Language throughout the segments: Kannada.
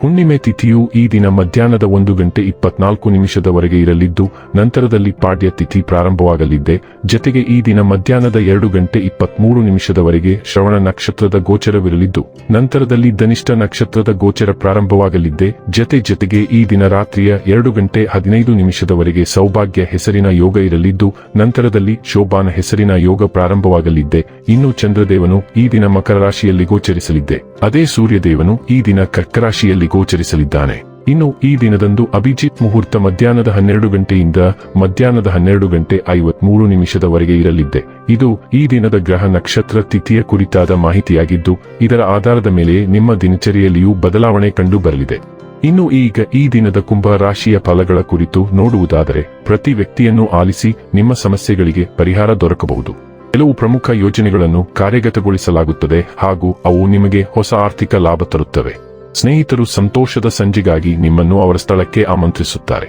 ಹುಣ್ಣಿಮೆ ತಿಥಿಯು ಈ ದಿನ ಮಧ್ಯಾಹ್ನದ ಒಂದು ಗಂಟೆ ಇಪ್ಪತ್ನಾಲ್ಕು ನಿಮಿಷದವರೆಗೆ ಇರಲಿದ್ದು, ನಂತರದಲ್ಲಿ ಪಾಡ್ಯ ತಿಥಿ ಪ್ರಾರಂಭವಾಗಲಿದೆ ಜತೆಗೆ ಈ ದಿನ ಮಧ್ಯಾಹ್ನದ ಎರಡು ಗಂಟೆ ಇಪ್ಪತ್ಮೂರು ನಿಮಿಷದವರೆಗೆ ಶ್ರವಣ ನಕ್ಷತ್ರದ ಗೋಚರವಿರಲಿದ್ದು, ನಂತರದಲ್ಲಿ ಧನಿಷ್ಠ ನಕ್ಷತ್ರದ ಗೋಚರ ಪ್ರಾರಂಭವಾಗಲಿದ್ದೆ. ಜತೆ ಜತೆಗೆ ಈ ದಿನ ರಾತ್ರಿಯ ಎರಡು ಗಂಟೆ ಹದಿನೈದು ನಿಮಿಷದವರೆಗೆ ಸೌಭಾಗ್ಯ ಹೆಸರಿನ ಯೋಗ ಇರಲಿದ್ದು, ನಂತರದಲ್ಲಿ ಶೋಭಾನ ಹೆಸರಿನ ಯೋಗ ಪ್ರಾರಂಭವಾಗಲಿದ್ದೆ. ಇನ್ನು ಚಂದ್ರದೇವನು ಈ ದಿನ ಮಕರ ರಾಶಿಯಲ್ಲಿ ಗೋಚರಿಸಲಿದ್ದೆ. ಅದೇ ಸೂರ್ಯದೇವನು ಈ ದಿನ ಕರ್ಕ ರಾಶಿಯಲ್ಲಿ ಗೋಚರಿಸಲಿದ್ದಾನೆ. ಇನ್ನು ಈ ದಿನದಂದು ಅಭಿಜಿತ್ ಮುಹೂರ್ತ ಮಧ್ಯಾಹ್ನದ ಹನ್ನೆರಡು ಗಂಟೆಯಿಂದ ಮಧ್ಯಾಹ್ನದ ಹನ್ನೆರಡು ಗಂಟೆ ಐವತ್ಮೂರು ನಿಮಿಷದವರೆಗೆ ಇರಲಿದ್ದೆ. ಇದು ಈ ದಿನದ ಗ್ರಹ ನಕ್ಷತ್ರ ತಿಥಿಯ ಕುರಿತಾದ ಮಾಹಿತಿಯಾಗಿದ್ದು, ಇದರ ಆಧಾರದ ಮೇಲೆ ನಿಮ್ಮ ದಿನಚರಿಯಲ್ಲಿಯೂ ಬದಲಾವಣೆ ಕಂಡು ಬರಲಿದೆ ಇನ್ನು ಈಗ ಈ ದಿನದ ಕುಂಭ ರಾಶಿಯ ಫಲಗಳ ಕುರಿತು ನೋಡುವುದಾದರೆ, ಪ್ರತಿ ವ್ಯಕ್ತಿಯನ್ನು ಆಲಿಸಿ ನಿಮ್ಮ ಸಮಸ್ಯೆಗಳಿಗೆ ಪರಿಹಾರ ದೊರಕಬಹುದು. ಕೆಲವು ಪ್ರಮುಖ ಯೋಜನೆಗಳನ್ನು ಕಾರ್ಯಗತಗೊಳಿಸಲಾಗುತ್ತದೆ ಹಾಗೂ ಅವು ನಿಮಗೆ ಹೊಸ ಆರ್ಥಿಕ ಲಾಭ ತರುತ್ತವೆ. ಸ್ನೇಹಿತರು ಸಂತೋಷದ ಸಂಜೆಗಾಗಿ ನಿಮ್ಮನ್ನು ಅವರ ಸ್ಥಳಕ್ಕೆ ಆಮಂತ್ರಿಸುತ್ತಾರೆ.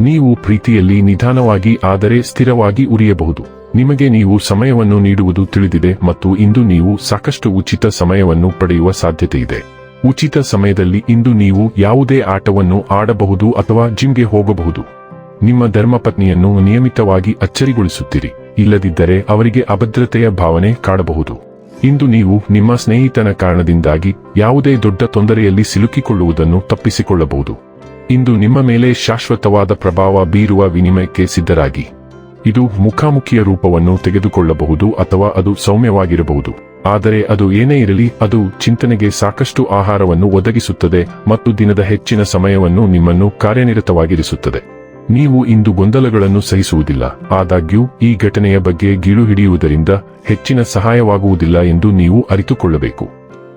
ನೀವು ಪ್ರೀತಿಯಲ್ಲಿ ನಿಧಾನವಾಗಿ ಆದರೆ ಸ್ಥಿರವಾಗಿ ಉರಿಯಬಹುದು. ನಿಮಗೆ ನೀವು ಸಮಯವನ್ನು ನೀಡುವುದು ತಿಳಿದಿದೆ ಮತ್ತು ಇಂದು ನೀವು ಸಾಕಷ್ಟು ಉಚಿತ ಸಮಯವನ್ನು ಪಡೆಯುವ ಸಾಧ್ಯತೆ ಇದೆ. ಉಚಿತ ಸಮಯದಲ್ಲಿ ಇಂದು ನೀವು ಯಾವುದೇ ಆಟವನ್ನು ಆಡಬಹುದು ಅಥವಾ ಜಿಮ್ಗೆ ಹೋಗಬಹುದು. ನಿಮ್ಮ ಧರ್ಮಪತ್ನಿಯನ್ನು ನಿಯಮಿತವಾಗಿ ಅಚ್ಚರಿಗೊಳಿಸುತ್ತೀರಿ. ಇಲ್ಲದಿದ್ದರೆ ಅವರಿಗೆ ಅಭದ್ರತೆಯ ಭಾವನೆ ಕಾಡಬಹುದು. ಇಂದು ನೀವು ನಿಮ್ಮ ಸ್ನೇಹಿತನ ಕಾರಣದಿಂದಾಗಿ ಯಾವುದೇ ದೊಡ್ಡ ತೊಂದರೆಯಲ್ಲಿ ಸಿಲುಕಿಕೊಳ್ಳುವುದನ್ನು ತಪ್ಪಿಸಿಕೊಳ್ಳಬಹುದು. ಇಂದು ನಿಮ್ಮ ಮೇಲೆ ಶಾಶ್ವತವಾದ ಪ್ರಭಾವ ಬೀರುವ ವಿನಿಮಯಕ್ಕೆ ಸಿದ್ಧರಾಗಿ. ಇದು ಮುಖಾಮುಖಿಯ ರೂಪವನ್ನು ತೆಗೆದುಕೊಳ್ಳಬಹುದು ಅಥವಾ ಅದು ಸೌಮ್ಯವಾಗಿರಬಹುದು. ಆದರೆ ಅದು ಏನೇ ಇರಲಿ, ಅದು ಚಿಂತನೆಗೆ ಸಾಕಷ್ಟು ಆಹಾರವನ್ನು ಒದಗಿಸುತ್ತದೆ ಮತ್ತು ದಿನದ ಹೆಚ್ಚಿನ ಸಮಯವನ್ನು ನಿಮ್ಮನ್ನು ಕಾರ್ಯನಿರತವಾಗಿರಿಸುತ್ತದೆ. ನೀವು ಇಂದು ಗೊಂದಲಗಳನ್ನು ಸಹಿಸುವುದಿಲ್ಲ. ಆದಾಗ್ಯೂ, ಈ ಘಟನೆಯ ಬಗ್ಗೆ ಗೀಳು ಹಿಡಿಯುವುದರಿಂದ ಹೆಚ್ಚಿನ ಸಹಾಯವಾಗುವುದಿಲ್ಲ ಎಂದು ನೀವು ಅರಿತುಕೊಳ್ಳಬೇಕು.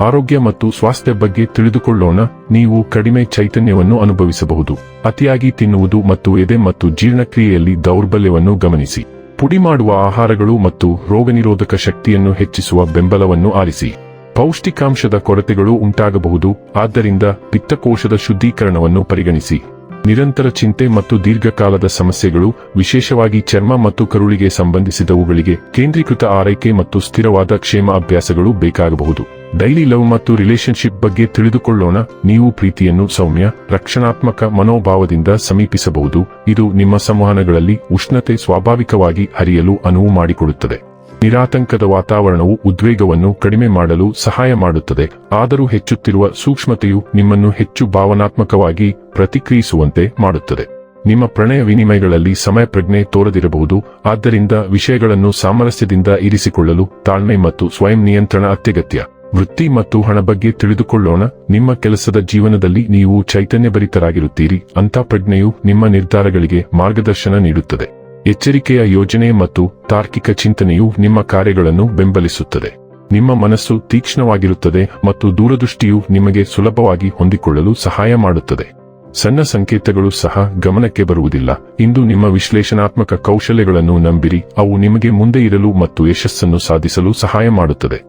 ಆರೋಗ್ಯ ಮತ್ತು ಸ್ವಾಸ್ಥ್ಯ ಬಗ್ಗೆ ತಿಳಿದುಕೊಳ್ಳೋಣ. ನೀವು ಕಡಿಮೆ ಚೈತನ್ಯವನ್ನು ಅನುಭವಿಸಬಹುದು. ಅತಿಯಾಗಿ ತಿನ್ನುವುದು ಮತ್ತು ಎದೆ ಮತ್ತು ಜೀರ್ಣಕ್ರಿಯೆಯಲ್ಲಿ ದೌರ್ಬಲ್ಯವನ್ನು ಗಮನಿಸಿ. ಪುಡಿ ಮಾಡುವ ಆಹಾರಗಳು ಮತ್ತು ರೋಗನಿರೋಧಕ ಶಕ್ತಿಯನ್ನು ಹೆಚ್ಚಿಸುವ ಬೆಂಬಲವನ್ನು ಆರಿಸಿ. ಪೌಷ್ಟಿಕಾಂಶದ ಕೊರತೆಗಳು ಉಂಟಾಗಬಹುದು. ಆದ್ದರಿಂದ ಪಿತ್ತಕೋಶದ ಶುದ್ಧೀಕರಣವನ್ನು ಪರಿಗಣಿಸಿ. ನಿರಂತರ ಚಿಂತೆ ಮತ್ತು ದೀರ್ಘಕಾಲದ ಸಮಸ್ಯೆಗಳು, ವಿಶೇಷವಾಗಿ ಚರ್ಮ ಮತ್ತು ಕರುಳಿಗೆ ಸಂಬಂಧಿಸಿದವುಗಳಿಗೆ ಕೇಂದ್ರೀಕೃತ ಆರೈಕೆ ಮತ್ತು ಸ್ಥಿರವಾದ ಕ್ಷೇಮ ಅಭ್ಯಾಸಗಳು ಬೇಕಾಗಬಹುದು. ಡೈಲಿ ಲವ್ ಮತ್ತು ರಿಲೇಶನ್ಶಿಪ್ ಬಗ್ಗೆ ತಿಳಿದುಕೊಳ್ಳೋಣ. ನೀವು ಪ್ರೀತಿಯನ್ನು ಸೌಮ್ಯ, ರಕ್ಷಣಾತ್ಮಕ ಮನೋಭಾವದಿಂದ ಸಮೀಪಿಸಬಹುದು. ಇದು ನಿಮ್ಮ ಸಂವಹನಗಳಲ್ಲಿ ಉಷ್ಣತೆ ಸ್ವಾಭಾವಿಕವಾಗಿ ಹರಿಯಲು ಅನುವು ಮಾಡಿಕೊಡುತ್ತದೆ. ನಿರಾತಂಕದ ವಾತಾವರಣವು ಉದ್ವೇಗವನ್ನು ಕಡಿಮೆ ಮಾಡಲು ಸಹಾಯ ಮಾಡುತ್ತದೆ. ಆದರೂ ಹೆಚ್ಚುತ್ತಿರುವ ಸೂಕ್ಷ್ಮತೆಯು ನಿಮ್ಮನ್ನು ಹೆಚ್ಚು ಭಾವನಾತ್ಮಕವಾಗಿ ಪ್ರತಿಕ್ರಿಯಿಸುವಂತೆ ಮಾಡುತ್ತದೆ. ನಿಮ್ಮ ಪ್ರಣಯ ವಿನಿಮಯಗಳಲ್ಲಿ ಸಮಯ ಪ್ರಜ್ಞೆ ತೋರದಿರಬಹುದು. ಆದ್ದರಿಂದ ವಿಷಯಗಳನ್ನು ಸಾಮರಸ್ಯದಿಂದ ಇರಿಸಿಕೊಳ್ಳಲು ತಾಳ್ಮೆ ಮತ್ತು ಸ್ವಯಂ ನಿಯಂತ್ರಣ ಅತ್ಯಗತ್ಯ. ವೃತ್ತಿ ಮತ್ತು ಹಣ ಬಗ್ಗೆ ತಿಳಿದುಕೊಳ್ಳೋಣ. ನಿಮ್ಮ ಕೆಲಸದ ಜೀವನದಲ್ಲಿ ನೀವು ಚೈತನ್ಯಭರಿತರಾಗಿರುತ್ತೀರಿ. ಅಂತ ಪ್ರಜ್ಞೆಯು ನಿಮ್ಮ ನಿರ್ಧಾರಗಳಿಗೆ ಮಾರ್ಗದರ್ಶನ ನೀಡುತ್ತದೆ. ಎಚ್ಚರಿಕೆಯ ಯೋಜನೆ ಮತ್ತು ತಾರ್ಕಿಕ ಚಿಂತನೆಯು ನಿಮ್ಮ ಕಾರ್ಯಗಳನ್ನು ಬೆಂಬಲಿಸುತ್ತದೆ. ನಿಮ್ಮ ಮನಸ್ಸು ತೀಕ್ಷ್ಣವಾಗಿರುತ್ತದೆ ಮತ್ತು ದೂರದೃಷ್ಟಿಯು ನಿಮಗೆ ಸುಲಭವಾಗಿ ಹೊಂದಿಕೊಳ್ಳಲು ಸಹಾಯ ಮಾಡುತ್ತದೆ. ಸಣ್ಣ ಸಂಕೇತಗಳು ಸಹ ಗಮನಕ್ಕೆ ಬರುವುದಿಲ್ಲ. ಇಂದು ನಿಮ್ಮ ವಿಶ್ಲೇಷಣಾತ್ಮಕ ಕೌಶಲ್ಯಗಳನ್ನು ನಂಬಿರಿ. ಅವು ನಿಮಗೆ ಮುಂದೆ ಇರಲು ಮತ್ತು ಯಶಸ್ಸನ್ನು ಸಾಧಿಸಲು ಸಹಾಯ ಮಾಡುತ್ತದೆ.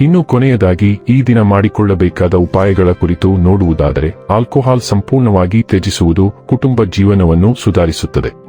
ಇನ್ನು ಕೊನೆಯದಾಗಿ, ಈ ದಿನ ಮಾಡಿಕೊಳ್ಳಬೇಕಾದ ಉಪಾಯಗಳ ಕುರಿತು ನೋಡುವುದಾದರೆ, ಆಲ್ಕೋಹಾಲ್ ಸಂಪೂರ್ಣವಾಗಿ ತ್ಯಜಿಸುವುದು ಕುಟುಂಬ ಜೀವನವನ್ನು ಸುಧಾರಿಸುತ್ತದೆ.